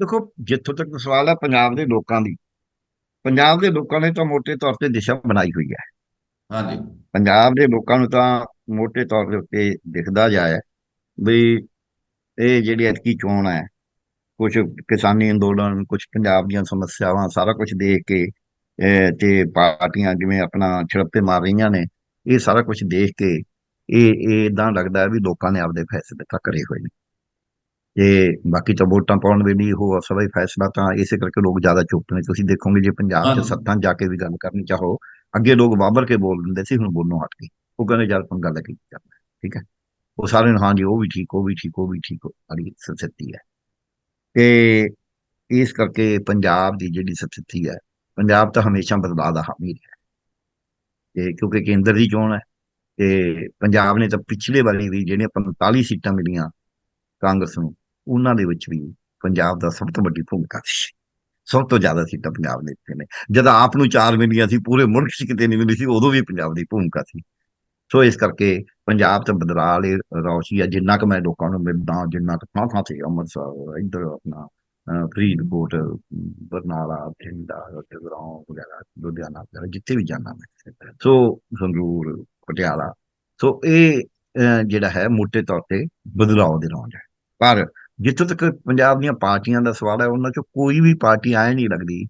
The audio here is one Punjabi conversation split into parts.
ਦੇਖੋ ਜਿੱਥੋਂ ਤੱਕ ਸਵਾਲ ਹੈ ਪੰਜਾਬ ਦੇ ਲੋਕਾਂ ਦੀ। ਪੰਜਾਬ ਦੇ ਲੋਕਾਂ ਨੇ ਤਾਂ ਮੋٹے ਤੌਰ ਤੇ ਦਿਸ਼ਾ ਬਣਾਈ ਹੋਈ ਹੈ। ਹਾਂਜੀ। ਪੰਜਾਬ ਦੇ ਲੋਕਾਂ ਨੂੰ ਤਾਂ ਮੋٹے ਤੌਰ ਦੇ ਉੱਤੇ ਦਿਖਦਾ ਜਾਇਆ ਵੀ ਇਹ ਜਿਹੜੀ ਐਤਕੀ ਚੋਣ ਹੈ ਕੁਝ ਕਿਸਾਨੀ ਅੰਦੋਲਨ ਕੁਝ ਪੰਜਾਬ ਦੀਆਂ ਸਮੱਸਿਆਵਾਂ ਸਾਰਾ ਕੁਝ ਦੇਖ ਕੇ ਤੇ ਪਾਰਟੀਆਂ ਜਿਵੇਂ ਆਪਣਾ ਛੜੱਪੇ ਮਾਰ ਰਹੀਆਂ ਨੇ ਇਹ ਸਾਰਾ ਕੁਝ ਦੇਖ ਕੇ ਇਹ ਇਹ ਇਦਾਂ ਲੱਗਦਾ ਵੀ ਲੋਕਾਂ ਨੇ ਆਪਦੇ ਫੈਸਲੇ ਤਾਂ ਕਰੇ ਹੋਏ ਨੇ। ਤੇ ਬਾਕੀ ਤਾਂ ਵੋਟਾਂ ਪਾਉਣ ਵੇਲੇ ਉਹ ਅਸਲ ਵਿੱਚ ਫੈਸਲਾ ਤਾਂ ਇਸੇ ਕਰਕੇ ਲੋਕ ਜ਼ਿਆਦਾ ਚੁੱਪ ਨੇ। ਤੁਸੀਂ ਦੇਖੋਗੇ ਜੇ ਪੰਜਾਬ 'ਚ। ਸੱਤਾਂ ਜਾ ਕੇ ਵੀ ਗੱਲ ਕਰਨੀ ਚਾਹੋ ਅੱਗੇ ਲੋਕ ਬਾਬਰ ਕੇ ਬੋਲ ਦਿੰਦੇ ਸੀ ਹੁਣ ਬੋਲਣੋਂ ਹਟ ਗਏ ਉਹ ਕਹਿੰਦੇ ਯਾਰ ਪੰਗਾ ਲੈ ਕੇ ਕੀ ਕਰਨਾ ਹੈ, ਠੀਕ ਹੈ? ਉਹ ਸਾਰੇ ਨੂੰ ਹਾਂਜੀ ਉਹ ਵੀ ਠੀਕ ਉਹ ਵੀ ਠੀਕ ਉਹ ਵੀ ਠੀਕ ਵਾਲੀ ਸਥਿਤੀ ਹੈ। ਤੇ ਇਸ ਕਰਕੇ ਪੰਜਾਬ ਦੀ ਜਿਹੜੀ ਸਥਿਤੀ ਹੈ ਪੰਜਾਬ ਤਾਂ ਹਮੇਸ਼ਾ ਬਦਲਾਅ ਦਾ ਹਾਮੀ ਰਿਹਾ ਤੇ ਕਿਉਂਕਿ ਕੇਂਦਰ ਦੀ ਚੋਣ ਹੈ ਤੇ ਪੰਜਾਬ ਨੇ ਤਾਂ ਪਿਛਲੇ ਵਾਰੀ ਵੀ ਜਿਹੜੀਆਂ 45 ਸੀਟਾਂ ਮਿਲੀਆਂ ਕਾਂਗਰਸ ਨੂੰ ਉਹਨਾਂ ਦੇ ਵਿੱਚ ਵੀ ਪੰਜਾਬ ਦਾ ਸਭ ਤੋਂ ਵੱਡੀ ਭੂਮਿਕਾ ਸੀ। ਸਭ ਤੋਂ ਜ਼ਿਆਦਾ ਸੀਟਾਂ ਪੰਜਾਬ ਨੇ ਦਿੱਤੇ ਨੇ। ਜਦ ਆਪ ਨੂੰ ਚਾਰ ਮਿਲੀਆਂ ਸੀ ਪੂਰੇ ਮੁਲਕ 'ਚ ਕਿਤੇ ਨਹੀਂ ਮਿਲੀ ਸੀ ਉਦੋਂ ਵੀ ਪੰਜਾਬ ਦੀ ਭੂਮਿਕਾ ਸੀ। ਸੋ ਇਸ ਕਰਕੇ ਪੰਜਾਬ ਤੇ ਬਦਲਾਅ ਵਾਲੀ ਰੌਸ਼ੀ ਹੈ ਜਿੰਨਾ ਕੁ ਮੈਂ ਲੋਕਾਂ ਨੂੰ ਮਿਲਦਾ ਜਿੰਨਾ ਕੁ ਥਾਂ ਥਾਂ ਤੇ ਅੰਮ੍ਰਿਤਸਰ ਇੱਧਰ ਆਪਣਾ ਅਹ, ਫਰੀਦਕੋਟ ਬਰਨਾਲਾ ਬਠਿੰਡਾ ਜਗਰਾਉਂ ਵਗੈਰਾ ਲੁਧਿਆਣਾ ਵਗੈਰਾ ਜਿੱਥੇ ਵੀ ਜਾਣਾ ਮੈਂ। ਸੋ ਸੰਗਰੂਰ ਪਟਿਆਲਾ ਸੋ ਇਹ ਜਿਹੜਾ ਹੈ ਮੋٹے ਤੌਰ ਤੇ ਬਦਲਾਅ ਦੇ ਰੌਂਜ ਹੈ। ਪਰ ਜਿੱਥੋਂ ਤੱਕ ਪੰਜਾਬ ਦੀਆਂ ਪਾਰਟੀਆਂ ਦਾ ਸਵਾਲ ਹੈ ਉਹਨਾਂ ਚੋਂ ਕੋਈ ਵੀ ਪਾਰਟੀ ਐ ਨਹੀਂ ਲੱਗਦੀ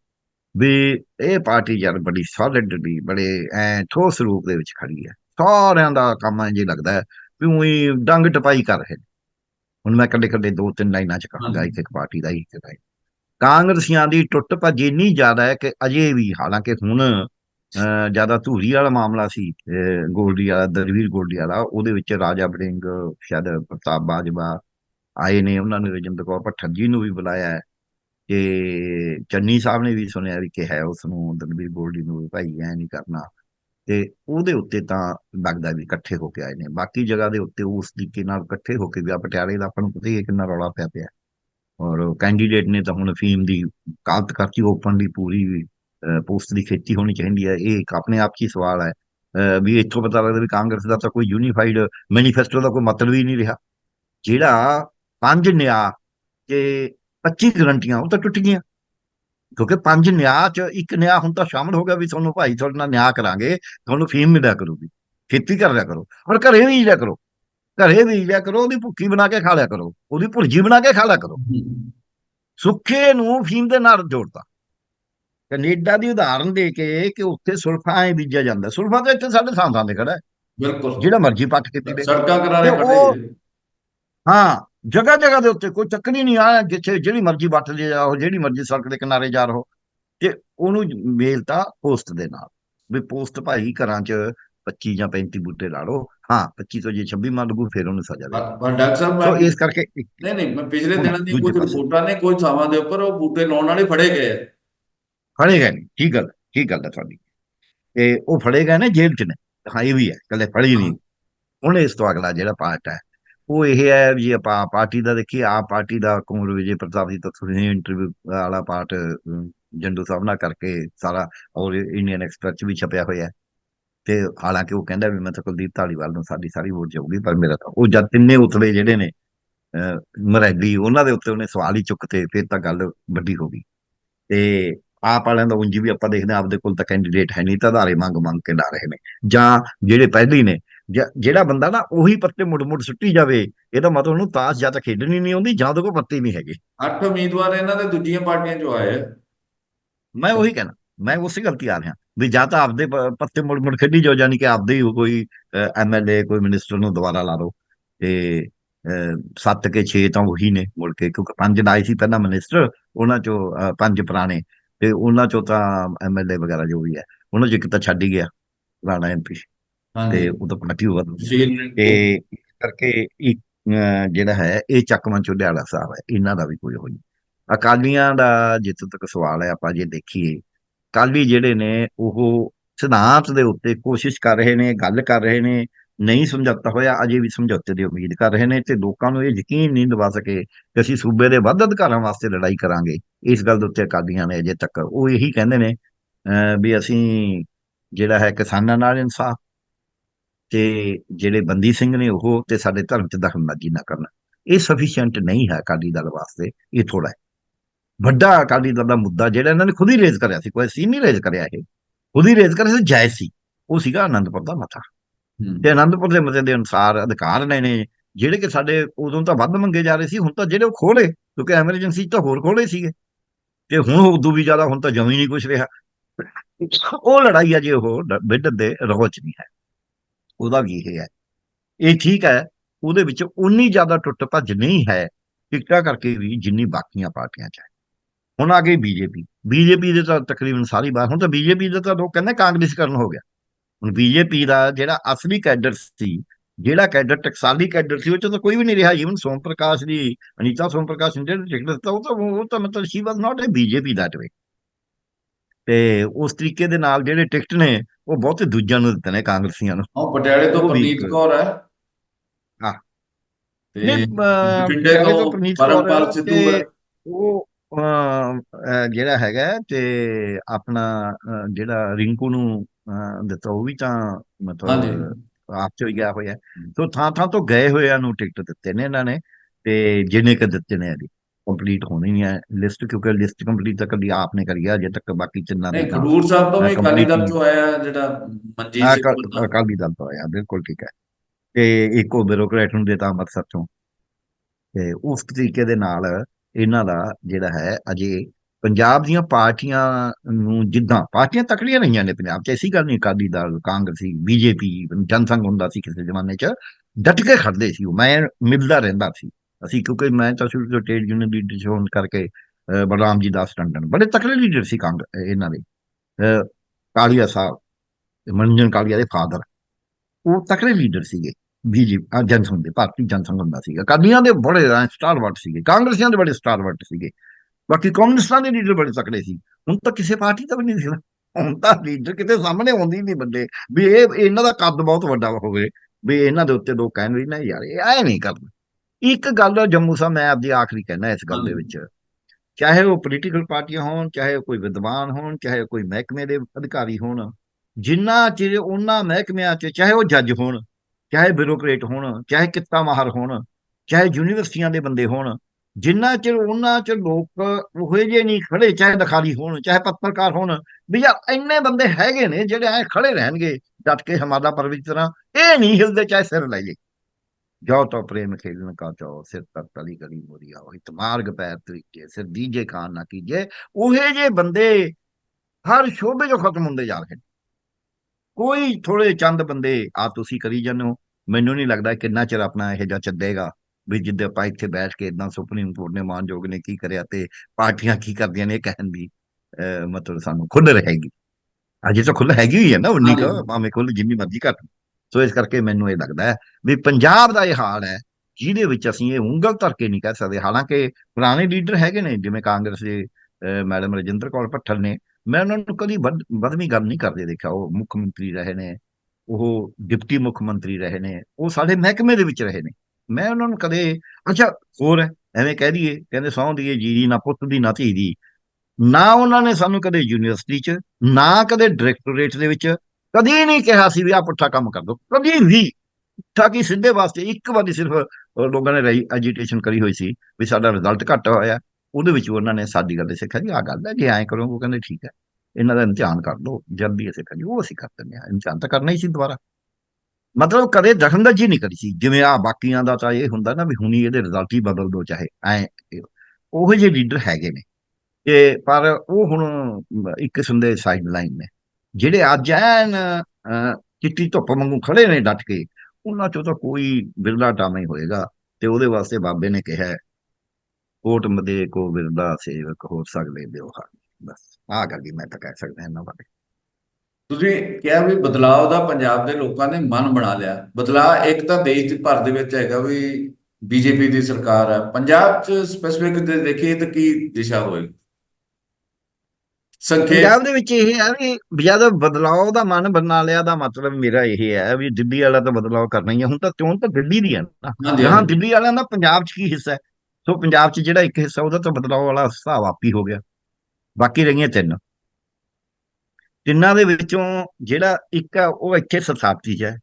ਵੀ ਇਹ ਪਾਰਟੀ ਯਾਰ ਬੜੀ ਸੋਲਿਡਲੀ ਬੜੇ ਐ ਠੋਸ ਰੂਪ ਦੇ ਵਿੱਚ ਖੜੀ ਹੈ। ਸਾਰਿਆਂ ਦਾ ਕੰਮ ਇੰਜ ਲੱਗਦਾ ਹੈ ਵੀ ਉਹੀ ਡੰਗ ਟਪਾਈ ਕਰ ਰਹੇ ਹੁਣ ਮੈਂ ਕੱਲੇ ਕੱਲੇ ਦੋ ਤਿੰਨ ਲਾਈਨਾਂ ਚ ਕਹਾਂਗਾ। ਇੱਕ ਇੱਕ ਪਾਰਟੀ ਦਾ ਹੀ ਲਾਈਨ ਕਾਂਗਰਸੀਆਂ ਦੀ ਟੁੱਟ ਭੱਜ ਇੰਨੀ ਜ਼ਿਆਦਾ ਹੈ ਕਿ ਅਜੇ ਵੀ ਹਾਲਾਂਕਿ ਹੁਣ ਜ਼ਿਆਦਾ ਧੂਰੀ ਵਾਲਾ ਮਾਮਲਾ ਸੀ ਗੋਲਡੀ ਵਾਲਾ ਦਲਵੀਰ ਗੋਲਡੀ ਵਾਲਾ ਉਹਦੇ ਵਿੱਚ ਰਾਜਾ ਵੜਿੰਗ ਸ਼ਾਇਦ ਪ੍ਰਤਾਪ ਬਾਜਵਾ ਆਏ ਨੇ ਉਹਨਾਂ ਨੇ ਰਜਿੰਦਰ ਕੌਰ ਭੱਠਰ ਜੀ ਨੂੰ ਵੀ ਬੁਲਾਇਆ ਹੈ। ਕਿ ਚੰਨੀ ਸਾਹਿਬ ਨੇ ਵੀ ਸੁਣਿਆ ਵੀ ਕਿਹਾ ਉਸ ਨੂੰ ਦਲਵੀਰ ਗੋਲਡੀ ਨੂੰ ਵੀ, ਭਾਈ, ਐ ਨਹੀਂ ਕਰਨਾ। ਤੇ ਉਹਦੇ ਉੱਤੇ ਤਾਂ ਲੱਗਦਾ ਵੀ ਇਕੱਠੇ ਹੋ ਕੇ ਆਏ ਨੇ। ਬਾਕੀ ਜਗ੍ਹਾ ਦੇ ਉੱਤੇ ਉਸ ਤਰੀਕੇ ਨਾਲ ਇਕੱਠੇ ਹੋ ਕੇ ਵੀ ਆ ਪਟਿਆਲੇ ਦਾ ਆਪਾਂ ਨੂੰ ਪਤਾ ਹੀ ਕਿੰਨਾ ਰੌਲਾ ਪਿਆ ਪਿਆ। ਔਰ ਕੈਂਡੀਡੇਟ ਨੇ ਤਾਂ ਹੁਣ ਫੀਮ ਦੀ ਕਾਲਤ ਕਰਤੀ ਓਪਨਲੀ ਪੂਰੀ ਪੋਸਟ ਦੀ ਖੇਤੀ ਹੋਣੀ ਚਾਹੀਦੀ ਹੈ। ਇਹ ਇੱਕ ਆਪਣੇ ਆਪ 'ਚ ਹੀ ਸਵਾਲ ਹੈ। ਅਹ, ਵੀ ਇੱਥੋਂ ਪਤਾ ਲੱਗਦਾ ਵੀ ਕਾਂਗਰਸ ਦਾ ਤਾਂ ਕੋਈ ਯੂਨੀਫਾਈਡ ਮੈਨੀਫੈਸਟੋ ਦਾ ਕੋਈ ਮਤਲਬ ਹੀ ਨਹੀਂ ਰਿਹਾ। ਜਿਹੜਾ ਪੰਜ ਨਿਆ ਤੇ 25 ਗਰੰਟੀਆਂ ਉਹ ਤਾਂ ਟੁੱਟ ਗਈਆਂ। ਕਿਉਂਕਿ ਪੰਜ ਨਿਆਂ ਚ ਇੱਕ ਨਿਆਂ ਹੁਣ ਤਾਂ ਸ਼ਾਮਲ ਹੋ ਗਿਆ ਵੀ ਤੁਹਾਨੂੰ ਭਾਈ ਤੁਹਾਡੇ ਨਾਲ ਨਿਆਂ ਕਰਾਂਗੇ ਤੁਹਾਨੂੰ ਫੀਮ ਮਿਲਿਆ ਕਰੂਗੀ। ਖੇਤੀ ਕਰ ਲਿਆ ਕਰੋ ਔਰ ਘਰੇ ਵੀ ਲਿਆ ਕਰੋ। ਘਰੇ ਵੀ ਲਿਆ ਕਰੋ ਉਹਦੀ ਭੁੱਕੀ ਬਣਾ ਕੇ ਖਾ ਲਿਆ ਕਰੋ ਉਹਦੀ ਭੁਰਜੀ ਬਣਾ ਕੇ ਖਾ ਲਿਆ ਕਰੋ। ਸੁੱਖੇ ਨੂੰ ਫੀਮ ਦੇ ਨਾਲ ਜੋੜਤਾ। ਕੈਨੇਡਾ ਦੀ ਉਦਾਹਰਨ ਦੇ ਕੇ ਕਿ ਉੱਥੇ ਸੁਲਫਾ ਐ ਬੀਜਿਆ ਜਾਂਦਾ। ਸੁਲਫਾ ਤਾਂ ਇੱਥੇ ਸਾਡੇ ਥਾਂ ਥਾਂ ਤੇ ਖੜਾ ਹੈ ਬਿਲਕੁਲ। ਜਿਹੜਾ ਮਰਜ਼ੀ ਪੱਟ ਕੇ ਪੀਵੇ ਸੜਕਾਂ ਕਿਨਾਰੇ ਤੇ ਖੜੇ। ਹਾਂ ਜਗ੍ਹਾ ਜਗ੍ਹਾ ਦੇ ਉੱਤੇ ਕੋਈ ਚੱਕਰ ਹੀ ਨਹੀਂ ਆ ਜਿੱਥੇ ਜਿਹੜੀ ਮਰਜ਼ੀ ਵੱਟ ਲਿਆ ਜਾਓ ਜਿਹੜੀ ਮਰਜ਼ੀ ਸੜਕ ਦੇ ਕਿਨਾਰੇ ਜਾ ਰਹੋ ਤੇ ਉਹਨੂੰ ਮੇਲਤਾ ਪੋਸਟ ਦੇ ਨਾਲ ਵੀ ਪੋਸਟ ਭਾਈ ਘਰਾਂ 'ਚ 25 ਜਾਂ 35 ਬੂਟੇ ਲਾ ਲਓ ਹਾਂ 25 ਤੋਂ ਜੇ 26 ਮੰਨ ਲਗੂ ਫਿਰ ਉਹਨੂੰ ਸਜ਼ਾ ਦੇ ਪਰ ਡਾਕਟਰ ਸਾਹਿਬ ਸੋ ਇਸ ਕਰਕੇ ਨਹੀਂ ਨਹੀਂ ਮੈਂ ਪਿਛਲੇ ਦਿਨਾਂ ਦੀ ਕੁਝ। ਰਿਪੋਰਟਾਂ ਨੇ ਕੋਈ ਥਾਵਾਂ ਦੇ ਉੱਪਰ ਉਹ ਬੂਟੇ ਲਾਉਣ ਵਾਲੇ ਫੜੇ ਗਏ। ਫੜੇ ਗਏ ਨੇ ਠੀਕ ਗੱਲ ਠੀਕ ਗੱਲ ਹੈ ਤੁਹਾਡੀ ਤੇ ਉਹ ਫੜੇ ਗਏ ਨੇ ਜੇਲ੍ਹ 'ਚ ਨੇ ਹਾਂ ਇਹ ਵੀ ਹੈ ਕੱਲੇ ਫੜੀ ਨਹੀਂ ਹੁਣ ਇਸ ਤੋਂ ਅਗਲਾ ਜਿਹੜਾ ਪਾਰਟ ਹੈ ਉਹ ਇਹ ਹੈ ਵੀ ਆਪਾਂ ਪਾਰਟੀ ਦਾ ਦੇਖੀਏ ਆਪ ਪਾਰਟੀ ਦਾ ਕੁਮਰ ਵਿਜੇ ਪ੍ਰਤਾਪ ਜੀ ਤਾਂ ਤੁਸੀਂ ਇੰਟਰਵਿਊ ਵਾਲਾ ਪਾਰਟ ਜੰਡੂ ਸਾਹਿਬ ਨਾਲ ਕਰਕੇ ਸਾਰਾ ਔਰ ਇੰਡੀਅਨ ਐਕਸਪ੍ਰੈਸ ਵੀ ਛਪਿਆ ਹੋਇਆ ਹੈ। ਤੇ ਹਾਲਾਂਕਿ ਉਹ ਕਹਿੰਦਾ ਵੀ ਮੈਂ ਤਾਂ ਕੁਲਦੀਪ ਧਾਲੀਵਾਲ ਨੂੰ ਸਾਡੀ ਸਾਰੀ ਵੋਟ ਜਾਊਗੀ, ਪਰ ਮੇਰਾ ਤਾਂ ਉਹ ਜਦ ਤਿੰਨੇ ਉਤਲੇ ਜਿਹੜੇ ਨੇ ਮਰੈਲੀ ਉਹਨਾਂ ਦੇ ਉੱਤੇ ਉਹਨੇ ਸਵਾਲ ਹੀ ਚੁੱਕਤੇ ਫਿਰ ਤਾਂ ਗੱਲ ਵੱਡੀ ਹੋ ਗਈ। ਤੇ ਆਪ ਵਾਲਿਆਂ ਦਾ ਉਂਝ ਵੀ ਆਪਾਂ ਦੇਖਦੇ ਹਾਂ, ਆਪਦੇ ਕੋਲ ਤਾਂ ਕੈਂਡੀਡੇਟ ਹੈ ਨਹੀਂ ਤਾਂ ਆਧਾਰੇ ਮੰਗ ਮੰਗ ਕੇ ਲਾ ਰਹੇ ਨੇ। ਜਾਂ ਜਿਹੜੇ ਪਹਿਲੀ ਨੇ ਜਿਹੜਾ ਬੰਦਾ ਨਾ ਉਹੀ ਪੱਤੇ ਮੁੜ ਮੁੜ ਸੁੱਟੀ ਜਾਵੇ ਇਹਦਾ ਮਤਲਬ ਉਹਨੂੰ ਤਾਸ਼ ਜਾਂ ਤਾਂ ਖੇਡਣੀ ਨਹੀਂ ਆਉਂਦੀ ਜਾਂ ਉਹਦੇ ਕੋਲ ਪੱਤੇ ਨਹੀਂ ਹੈਗੇ। ਅੱਠ ਉਮੀਦਵਾਰ ਇਹਨਾਂ ਦੇ ਦੂਜੀਆਂ ਪਾਰਟੀਆਂ ਚੋਂ ਆਏ ਮੈਂ ਉਹੀ ਕਹਿਣਾ ਮੈਂ ਉਸੇ ਗਲਤੀ ਆ ਰਿਹਾ ਵੀ ਜਾਂ ਤਾਂ ਆਪਦੇ ਪੱਤੇ ਮੁੜ ਮੁੜ ਖੇਡੀ ਜਾਓ ਯਾਨੀ ਕਿ ਆਪਦੇ ਹੀ ਕੋਈ ਐਮਐਲਏ ਕੋਈ ਮਿਨਿਸਟਰ ਨੂੰ ਦੁਬਾਰਾ ਲਾ ਲਓ। ਤੇ ਅਹ, ਸੱਤ ਕੇ 6 ਤਾਂ ਉਹੀ ਨੇ ਮੁੜ ਕੇ ਕਿਉਂਕਿ ਪੰਜ ਲਾਏ ਸੀ ਪਹਿਲਾਂ ਮਿਨਿਸਟਰ ਉਹਨਾਂ ਚੋਂ ਪੰਜ ਪੁਰਾਣੇ ਤੇ ਉਹਨਾਂ ਚੋਂ ਤਾਂ ਐਮਐਲਏ ਵਗੈਰਾ ਜੋ ਵੀ ਹੈ ਉਹਨਾਂ ਚ ਇੱਕ ਤਾਂ ਛੱਡ ਹੀ ਗਿਆ ਪੁਰਾਣਾ ਐਮਪੀ ਤੇ ਹਾਂਜੀ ਉਹ ਤਾਂ ਪਾਰਟੀ ਨੇ ਤੇ ਇਸ ਕਰਕੇ ਇੱਕ ਅਹ, ਜਿਹੜਾ ਹੈ ਇਹ ਚੱਕਵਾਂ ਚੁਲਿਆਲਾ ਸਾਹਿਬ ਹੈ। ਇਹਨਾਂ ਦਾ ਵੀ ਕੋਈ ਹੋਈ ਅਕਾਲੀਆਂ ਦਾ ਜਿੱਥੋਂ ਤੱਕ ਸਵਾਲ ਹੈ ਆਪਾਂ ਜੇ ਦੇਖੀਏ। ਅਕਾਲੀ ਜਿਹੜੇ ਨੇ ਉਹ ਸਿਧਾਂਤ ਦੇ ਉੱਤੇ ਕੋਸ਼ਿਸ਼ ਕਰ ਰਹੇ ਨੇ ਗੱਲ ਕਰ ਰਹੇ ਨੇ ਨਹੀਂ ਸਮਝੌਤਾ ਹੋਇਆ ਅਜੇ ਵੀ ਸਮਝੌਤੇ ਦੀ ਉਮੀਦ ਕਰ ਰਹੇ ਨੇ ਤੇ ਲੋਕਾਂ ਨੂੰ ਇਹ ਯਕੀਨ ਨਹੀਂ ਦਿਵਾ ਸਕੇ ਕਿ ਅਸੀਂ ਸੂਬੇ ਦੇ ਵੱਧ ਅਧਿਕਾਰਾਂ ਵਾਸਤੇ ਲੜਾਈ ਕਰਾਂਗੇ। ਇਸ ਗੱਲ ਦੇ ਉੱਤੇ ਅਕਾਲੀਆਂ ਨੇ ਅਜੇ ਤੱਕ ਉਹ ਇਹੀ ਕਹਿੰਦੇ ਨੇ ਵੀ ਅਸੀਂ ਜਿਹੜਾ ਹੈ ਕਿਸਾਨਾਂ ਨਾਲ ਇਨਸਾਫ ਤੇ ਜਿਹੜੇ ਬੰਦੀ ਸਿੰਘ ਨੇ ਉਹ ਤੇ ਸਾਡੇ ਧਰਮ 'ਚ ਦਖਲਅੰਦਾਜ਼ੀ ਨਾ ਕਰਨਾ। ਇਹ ਸਫੀਸ਼ੀਐਂਟ ਨਹੀਂ ਹੈ ਅਕਾਲੀ ਦਲ ਵਾਸਤੇ ਇਹ ਥੋੜਾ ਹੈ। ਵੱਡਾ ਅਕਾਲੀ ਦਲ ਦਾ ਮੁੱਦਾ ਜਿਹੜਾ ਇਹਨਾਂ ਨੇ ਖੁਦ ਹੀ ਰੇਜ਼ ਕਰਿਆ ਸੀ ਕੋਈ ਅਸੀਂ ਨਹੀਂ ਰੇਜ਼ ਕਰਿਆ ਇਹ। ਖੁਦ ਹੀ ਰੇਜ਼ ਕਰਿਆ ਸੀ ਜਾਇਜ਼ ਸੀ। ਉਹ ਸੀਗਾ ਆਨੰਦਪੁਰ ਦਾ ਮਤਾ। ਤੇ ਆਨੰਦਪੁਰ ਦੇ ਮਤੇ ਦੇ ਅਨੁਸਾਰ ਅਧਿਕਾਰ ਨੇ ਨੇ ਜਿਹੜੇ ਕਿ ਸਾਡੇ ਉਦੋਂ ਤਾਂ ਵੱਧ ਮੰਗੇ ਜਾ ਰਹੇ ਸੀ ਹੁਣ ਤਾਂ ਜਿਹੜੇ ਉਹ ਖੋਲੇ ਕਿਉਂਕਿ ਐਮਰਜੈਂਸੀ ਤਾਂ ਹੋਰ ਖੋਲੇ ਸੀਗੇ। ਤੇ ਹੁਣ ਉਦੋਂ ਵੀ ਜ਼ਿਆਦਾ ਹੁਣ ਤਾਂ ਜਮੀ ਨਹੀਂ ਕੁਝ ਰਿਹਾ। ਉਹ ਲੜਾਈ ਆ ਜੇ ਉਹ ਬਿੱਡ ਦੇ ਰੋਹ ਚ ਨਹੀਂ ਹੈ। ਉਹਦਾ ਵੀ ਇਹ ਹੈ? ਇਹ ਠੀਕ ਹੈ, ਉਹਦੇ ਵਿੱਚ ਉਨੀ ਜ਼ਿਆਦਾ ਟੁੱਟ ਭੱਜ ਨਹੀਂ ਹੈ ਟਿਕਟਾਂ ਕਰਕੇ ਵੀ ਜਿੰਨੀ ਬਾਕੀਆਂ ਪਾਰਟੀਆਂ ਚ ਹੈ। ਹੁਣ ਆ ਗਈ ਬੀਜੇਪੀ। ਬੀਜੇਪੀ ਦੇ ਤਾਂ ਤਕਰੀਬਨ ਸਾਰੀ ਬਾਤ, ਹੁਣ ਤਾਂ ਬੀਜੇਪੀ ਦੇ ਤਾਂ ਲੋਕ ਕਹਿੰਦੇ ਕਾਂਗਰਸੀਕਰਨ ਹੋ ਗਿਆ। ਹੁਣ ਬੀਜੇਪੀ ਦਾ ਜਿਹੜਾ ਅਸਲੀ ਕੈਡਰ ਸੀ, ਜਿਹੜਾ ਕੈਡਰ ਟਕਸਾਲੀ ਕੈਡਰ ਸੀ, ਉਹ ਚ ਤਾਂ ਕੋਈ ਵੀ ਨਹੀਂ ਰਿਹਾ। ਜੀਵਨ ਸੋਮ ਪ੍ਰਕਾਸ਼ ਦੀ, ਅਨੀਤਾ ਸੋਮ ਪ੍ਰਕਾਸ਼ ਨੇ ਜਿਹੜਾ ਟਿਕਟ ਦਿੱਤਾ, ਉਹ ਤਾਂ ਉਹ ਤਾਂ ਮਤਲਬ she was not a BJP that way ਤੇ ਉਸ ਤਰੀਕੇ ਦੇ ਨਾਲ ਜਿਹੜੇ ਟਿਕਟ ਨੇ ਉਹ ਬਹੁਤੇ ਦੂਜਿਆਂ ਨੂੰ ਦਿੱਤੇ ਨੇ ਕਾਂਗਰਸੀਆਂ ਨੂੰ। ਉਹ ਪਟਿਆਲੇ ਤੋਂ ਪ੍ਰਨੀਤ ਕੌਰ ਹੈ। ਹਾਂ। ਤੇ ਪਟਿਆਲੇ ਤੋਂ ਪ੍ਰਨੀਤ ਕੌਰ ਪਰਮਪਾਲ ਹੈ ਸਿੱਧੂ ਹੈ। ਉਹ ਜਿਹੜਾ ਹੈਗਾ ਤੇ ਆਪਣਾ ਜਿਹੜਾ ਰਿੰਕੂ ਨੂੰ ਦਿੱਤਾ ਉਹ ਵੀ ਤਾਂ ਮਤਲਬ ਆਪ ਚ ਹੀ ਗਿਆ ਹੋਇਆ ਸੋ ਥਾਂ ਥਾਂ ਤੋਂ ਗਏ ਹੋਇਆਂ ਨੂੰ ਟਿਕਟ ਦਿੱਤੇ ਨੇ ਇਹਨਾਂ ਨੇ ਤੇ ਜਿੰਨੇ ਕ ਦਿੱਤੇ ਨੇ ਇਹਦੀ ਕੰਪਲੀਟ ਹੋਣੀ ਨਹੀਂ ਹੈ। ਲਿਸਟ ਕਿਉਂਕਿ ਲਿਸਟ ਕੰਪਲੀਟ ਤਾਂ ਕਦੀ ਆਪ ਨੇ ਕਰੀ ਆ ਅਜੇ ਤੱਕ ਬਾਕੀ ਨਹੀਂ ਤਾਂ ਖਡੂਰ ਸਾਹਿਬ ਤੋਂ ਵੀ ਅਕਾਲੀ ਦਲ ਤੋਂ ਆਇਆ ਜਿਹੜਾ ਮਨਜੀਤ ਸਿੰਘ ਅਕਾਲ- ਦਲ ਤੋਂ ਆਇਆ ਬਿਲਕੁਲ ਠੀਕ ਹੈ। ਤੇ ਇੱਕ ਬਿਊਰੋਕਰੇਟ ਨੂੰ ਦੇਤਾ ਅੰਮ੍ਰਿਤਸਰ ਤੋਂ ਤੇ ਉਸ ਤਰੀਕੇ ਦੇ ਨਾਲ ਇਹਨਾਂ ਦਾ ਜਿਹੜਾ ਹੈ ਅਜੇ ਪੰਜਾਬ ਦੀਆਂ ਪਾਰਟੀਆਂ ਨੂੰ ਜਿੱਦਾਂ ਪਾਰਟੀਆਂ ਤਕੜੀਆਂ ਰਹੀਆਂ ਨੇ ਪੰਜਾਬ 'ਚ ਐਸੀ ਗੱਲ ਨਹੀਂ ਅਕਾਲੀ ਦਲ ਕਾਂਗਰਸੀ ਬੀਜੇਪੀ ਜਨਸੰਘ ਹੁੰਦਾ ਸੀ ਕਿਸੇ ਜ਼ਮਾਨੇ 'ਚ ਡਟ ਕੇ ਖੜਦੇ ਸੀ ਉਹ ਮੈਂ ਮਿਲਦਾ ਰਹਿੰਦਾ ਸੀ। ਅਸੀਂ ਕਿਉਂਕਿ ਮੈਂ ਤਾਂ ਸ਼ੁਰੂ ਤੋਂ ਟ੍ਰੇਡ ਯੂਨੀਅਨ ਲੀਡਰ ਹੋਣ ਕਰਕੇ ਬਲਰਾਮ ਜੀ ਦਾਸ ਟੰਡਨ ਬੜੇ ਤਕੜੇ ਲੀਡਰ ਸੀ ਕਾਂਗ ਇਹਨਾਂ ਦੇ ਅਹ, ਕਾਲੀਆ ਸਾਹਿਬ ਮਨਜਨ ਕਾਲੀਆ ਦੇ ਫਾਦਰ ਉਹ ਤਕੜੇ ਲੀਡਰ ਸੀਗੇ ਬੀਜੇਪੀ ਜਨਸੰਘ ਦੇ ਭਾਰਤੀ ਜਨਸੰਘ ਹੁੰਦਾ ਸੀਗਾ ਅਕਾਲੀਆਂ ਦੇ ਬੜੇ ਸਟਾਰਵਰਟ ਸੀਗੇ ਕਾਂਗਰਸੀਆਂ ਦੇ ਬੜੇ ਸਟਾਰਵਰਟ ਸੀਗੇ ਬਾਕੀ ਕਮਿਊਨਿਸਟਾਂ ਦੇ ਲੀਡਰ ਬੜੇ ਤਕੜੇ ਸੀ ਹੁਣ ਤਾਂ ਕਿਸੇ ਪਾਰਟੀ ਦਾ ਵੀ ਨਹੀਂ ਸੀ ਹੁਣ ਤਾਂ ਲੀਡਰ ਕਿਤੇ ਸਾਹਮਣੇ ਆਉਂਦੀ ਹੀ ਨਹੀਂ ਬੰਦੇ ਵੀ ਇਹ ਇਹਨਾਂ ਦਾ ਕੱਦ ਬਹੁਤ ਵੱਡਾ ਹੋਵੇ ਵੀ ਇਹਨਾਂ ਦੇ ਉੱਤੇ ਲੋਕ ਕਹਿਣ ਵੀ ਨਾ ਯਾਰ ਇਹ ਐ ਨਹੀਂ ਕਰਨਾ। ਇੱਕ ਗੱਲ ਜੰਮੂ ਸਾਹਿਬ ਮੈਂ ਆਪਦੀ ਆਖਰੀ ਕਹਿਣਾ ਇਸ ਗੱਲ ਦੇ ਵਿੱਚ। ਚਾਹੇ ਉਹ ਪੋਲੀਟੀਕਲ ਪਾਰਟੀਆਂ ਹੋਣ ਚਾਹੇ ਉਹ ਕੋਈ ਵਿਦਵਾਨ ਹੋਣ ਚਾਹੇ ਕੋਈ ਮਹਿਕਮੇ ਦੇ ਅਧਿਕਾਰੀ ਹੋਣ ਜਿੰਨਾ ਚਿਰ ਉਹਨਾਂ ਮਹਿਕਮਿਆਂ 'ਚ ਚਾਹੇ ਉਹ ਜੱਜ ਹੋਣ ਚਾਹੇ ਬਿਊਰੋਕਰੇਟ ਹੋਣ ਚਾਹੇ ਕਿੱਤਾ ਮਾਹਰ ਹੋਣ ਚਾਹੇ ਯੂਨੀਵਰਸਿਟੀਆਂ ਦੇ ਬੰਦੇ ਹੋਣ ਜਿੰਨਾ ਚਿਰ ਉਹਨਾਂ 'ਚ ਲੋਕ ਉਹੇ ਜੇ ਨਹੀਂ ਖੜੇ ਚਾਹੇ ਦਿਖਾਰੀ ਹੋਣ ਚਾਹੇ ਪੱਤਰਕਾਰ ਹੋਣ ਵੀ ਯਾਰ ਇੰਨੇ ਬੰਦੇ ਹੈਗੇ ਨੇ ਜਿਹੜੇ ਐ ਖੜੇ ਰਹਿਣਗੇ ਡਟ ਕੇ ਹਮਾਰਾ ਪਰਵਿਤ ਤਰ੍ਹਾਂ ਇਹ ਨਹੀਂ ਹਿਲਦੇ ਚਾਹੇ ਸਿਰ ਲੈ ਜੇ ਜਾਓ ਤਾਂ ਪ੍ਰੇਮ ਖੇਲਣ ਕਾ ਚਾਓ ਸਿਰ ਤੱਕ ਤਲੀ ਗਲੀ ਮੋਰੀਆ ਹੋਈ ਤਮਾਰਗ ਪੈਰ ਤਰੀਕੇ ਸਿਰ ਦੀਜੇ ਖਾਨ ਨਾ ਕੀਜੇ ਉਹੇ ਜੇ ਬੰਦੇ ਹਰ ਸ਼ੋਭੇ ਜੋ ਖਤਮ ਹੁੰਦੇ ਜਾ ਰਹੇ ਕੋਈ ਥੋੜੇ ਚੰਦ ਬੰਦੇ ਆ ਤੁਸੀਂ ਕਰੀ ਜਾਂਦੇ ਹੋ ਮੈਨੂੰ ਨਹੀਂ ਲੱਗਦਾ ਕਿੰਨਾ ਚਿਰ ਆਪਣਾ ਇਹ ਜਿਹਾ ਚੱਲੇਗਾ ਵੀ ਜਿੱਦੇ ਆਪਾਂ ਇੱਥੇ ਬੈਠ ਕੇ ਇਦਾਂ ਸੁਪਰੀਮ ਕੋਰਟ ਨੇ ਮਾਨਯੋਗ ਨੇ ਕੀ ਕਰਿਆ ਤੇ ਪਾਰਟੀਆਂ ਕੀ ਕਰਦੀਆਂ ਨੇ ਇਹ ਕਹਿਣ ਦੀ ਮਤਲਬ ਸਾਨੂੰ ਖੁੱਲ ਰਹੇਗੀ। ਅਜੇ ਤਾਂ ਖੁੱਲ ਹੈਗੀ ਹੀ ਹੈ ਨਾ ਉਨੀ ਕੁ। ਭਾਵੇਂ ਖੁੱਲ ਜਿੰਨੀ ਮਰਜ਼ੀ ਘੱਟ। ਸੋ ਇਸ ਕਰਕੇ ਮੈਨੂੰ ਇਹ ਲੱਗਦਾ ਹੈ ਵੀ ਪੰਜਾਬ ਦਾ ਇਹ ਹਾਲ ਹੈ, ਜਿਹਦੇ ਵਿੱਚ ਅਸੀਂ ਇਹ ਉਂਗਲ ਧਰ ਕੇ ਨਹੀਂ ਕਹਿ ਸਕਦੇ। ਹਾਲਾਂਕਿ ਪੁਰਾਣੇ ਲੀਡਰ ਹੈਗੇ ਨੇ, ਜਿਵੇਂ ਕਾਂਗਰਸ ਦੇ ਮੈਡਮ ਰਜਿੰਦਰ ਕੌਰ ਭੱਠਲ ਨੇ। ਮੈਂ ਉਹਨਾਂ ਨੂੰ ਕਦੀ ਵੱਧ- ਵੱਧਵੀਂ ਗੱਲ ਨਹੀਂ ਕਰਦੇ ਦੇਖਿਆ। ਉਹ ਮੁੱਖ ਮੰਤਰੀ ਰਹੇ ਨੇ, ਉਹ ਡਿਪਟੀ ਮੁੱਖ ਮੰਤਰੀ ਰਹੇ ਨੇ, ਉਹ ਸਾਡੇ ਮਹਿਕਮੇ ਦੇ ਵਿੱਚ ਰਹੇ ਨੇ। ਮੈਂ ਉਹਨਾਂ ਨੂੰ ਕਦੇ, ਅੱਛਾ, ਹੋਰ ਐਵੇਂ ਕਹਿ ਦਈਏ, ਕਹਿੰਦੇ ਸਹੁੰ ਦੀਏ ਜੀਰੀ ਨਾ ਪੁੱਤ ਦੀ, ਨਾ ਧੀ ਦੀ। ਨਾ ਉਹਨਾਂ ਨੇ ਸਾਨੂੰ ਕਦੇ ਯੂਨੀਵਰਸਿਟੀ 'ਚ, ਨਾ ਕਦੇ ਡਾਇਰੈਕਟੋਰੇਟ ਦੇ ਵਿੱਚ ਕਦੀ ਨਹੀਂ ਕਿਹਾ ਸੀ ਵੀ ਆ ਪੁੱਠਾ ਕੰਮ ਕਰ ਦੋ, ਕਦੀ ਵੀ। ਪੁੱਠਾ ਕੀ ਸਿੱਧੇ ਵਾਸਤੇ ਇੱਕ ਵਾਰੀ ਸਿਰਫ ਲੋਕਾਂ ਨੇ ਰਹੀ ਐਜੀਟੇਸ਼ਨ ਕਰੀ ਹੋਈ ਸੀ ਵੀ ਸਾਡਾ ਰਿਜ਼ਲਟ ਘੱਟ ਹੋਇਆ। ਉਹਦੇ ਵਿੱਚ ਉਹਨਾਂ ਨੇ ਸਾਡੀ ਗੱਲ ਸਿੱਖਿਆ ਜੀ ਆ ਗੱਲ ਹੈ, ਜੇ ਐਂ ਕਰੋਗੇ ਉਹ ਕਹਿੰਦੇ ਠੀਕ ਹੈ, ਇਹਨਾਂ ਦਾ ਇਮਤਿਹਾਨ ਕਰ ਲਓ ਜਲਦੀ ਅਸੀਂ ਕਰੀ ਉਹ ਅਸੀਂ ਕਰ ਦਿੰਦੇ ਹਾਂ, ਇਮਤਿਹਾਨ ਤਾਂ ਕਰਨਾ ਹੀ ਸੀ ਦੁਬਾਰਾ। ਮਤਲਬ ਕਦੇ ਦਖਲਅੰਦਾਜ਼ੀ ਨਹੀਂ ਕਰੀ ਸੀ, ਜਿਵੇਂ ਆ ਬਾਕੀਆਂ ਦਾ ਤਾਂ ਇਹ ਹੁੰਦਾ ਨਾ ਵੀ ਹੁਣੀ ਇਹਦੇ ਰਿਜ਼ਲਟ ਹੀ ਬਦਲ ਦੋ, ਚਾਹੇ ਐ ਉਹ ਜਿਹੇ ਲੀਡਰ ਹੈਗੇ ਨੇ। ਤੇ ਪਰ ਉਹ ਹੁਣ ਇੱਕ ਕਿਸਮ ਦੇ ਸਾਈਡ ਲਾਈਨ ਨੇ। ਜਿਹੜੇ ਅੱਜ ਐਨ ਚਿੱਟੀ ਧੁੱਪ ਵਾਂਗੂ ਖੜੇ ਨੇ ਡਟ ਕੇ, ਉਹਨਾਂ ਚੋਂ ਤਾਂ ਕੋਈ ਬਿਰਲਾ ਟਾਮਾ ਹੋਏਗਾ। ਤੇ ਉਹਦੇ ਵਾਸਤੇ ਬਾਬੇ ਨੇ ਕਿਹਾ, ਕੋਟ ਮਦੇ ਕੋ ਬਿਰਲਾ ਸੇਵਕ ਹੋ ਸਕਦੇ ਦਿਓ ਹਾਂ ਬਸ, ਆਹ ਗੱਲ ਹੀ ਮੈਂ ਤਾਂ ਕਹਿ ਸਕਦਾ ਇਹਨਾਂ ਬਾਰੇ। ਤੁਸੀਂ ਕਿਹਾ ਵੀ ਬਦਲਾਅ ਦਾ ਪੰਜਾਬ ਦੇ ਲੋਕਾਂ ਨੇ ਮਨ ਬਣਾ ਲਿਆ। ਬਦਲਾਅ ਇੱਕ ਤਾਂ ਦੇਸ਼ ਦੇ ਭਰ ਦੇ ਵਿੱਚ ਹੈਗਾ ਵੀ ਬੀਜੇਪੀ ਦੀ ਸਰਕਾਰ ਹੈ ਪੰਜਾਬ 'ਚ ਸਪੈਸੀਫਿਕ ਦੇਖੀਏ ਤਾਂ ਕੀ ਦਿਸ਼ਾ ਹੋਏਗੀ? ਸੰਖੇਪ ਪੰਜਾਬ ਦੇ ਵਿੱਚ ਇਹ ਹੈ ਵੀ ਜਦ ਬਦਲਾਅ ਦਾ ਮਨ ਬਣਾ ਲਿਆ ਦਾ ਮਤਲਬ ਮੇਰਾ ਇਹ ਹੈ ਵੀ ਦਿੱਲੀ ਵਾਲਾ ਤਾਂ ਬਦਲਾਅ ਕਰਨਾ ਹੀ ਹੈ। ਹੁਣ ਤਾਂ ਚੋਣ ਤਾਂ ਦਿੱਲੀ ਦੀ ਹੈ ਨਾ। ਹਾਂ ਦਿੱਲੀ ਵਾਲਿਆਂ ਦਾ ਪੰਜਾਬ 'ਚ ਕੀ ਹਿੱਸਾ ਹੈ? ਸੋ ਪੰਜਾਬ 'ਚ ਜਿਹੜਾ ਇੱਕ ਹਿੱਸਾ ਉਹਦਾ ਤਾਂ ਬਦਲਾਅ ਵਾਲਾ ਹਿਸਾਬ ਆਪੀ ਹੋ ਗਿਆ। ਬਾਕੀ ਰਹੀਆਂ ਤਿੰਨ। ਤਿੰਨਾਂ ਦੇ ਵਿੱਚੋਂ ਜਿਹੜਾ ਇੱਕ ਆ ਉਹ ਇੱਥੇ ਸਥਾਪਤੀ ਹੈ।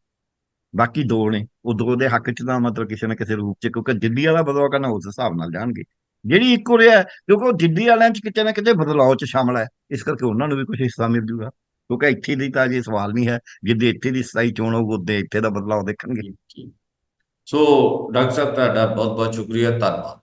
ਬਾਕੀ ਦੋ ਨੇ। ਉਹ ਦੋ ਦੇ ਹੱਕ 'ਚ ਤਾਂ ਮਤਲਬ ਕਿਸੇ ਨਾ ਕਿਸੇ ਰੂਪ 'ਚ ਕਿਉਂਕਿ ਦਿੱਲੀ ਵਾਲਾ ਬਦਲਾਅ ਕਰਨਾ ਉਸ ਹਿਸਾਬ ਨਾਲ ਜਾਣਗੇ। ਜਿਹੜੀ ਇੱਕੋ ਰਿਹਾ ਕਿਉਂਕਿ ਉਹ ਦਿੱਲੀ ਵਾਲਿਆਂ ਚ ਕਿਤੇ ਨਾ ਕਿਤੇ ਬਦਲਾਅ ਚ ਸ਼ਾਮਲ ਹੈ। ਇਸ ਕਰਕੇ ਉਹਨਾਂ ਨੂੰ ਵੀ ਕੁਝ ਹਿੱਸਾ ਮਿਲ ਜੂਗਾ। ਕਿਉਂਕਿ ਇੱਥੇ ਦੀ ਤਾਂ ਜੇ ਸਵਾਲ ਨਹੀਂ ਹੈ, ਜਿੱਦੇ ਇੱਥੇ ਦੀ ਸਤਾਈ ਚੋਣ ਹੋਊ ਉਹਦੇ ਇੱਥੇ ਦਾ ਬਦਲਾਅ ਦੇਖਣਗੇ। ਸੋ ਡਾਕਟਰ ਸਾਹਿਬ, ਤੁਹਾਡਾ ਬਹੁਤ ਬਹੁਤ ਸ਼ੁਕਰੀਆ, ਧੰਨਵਾਦ।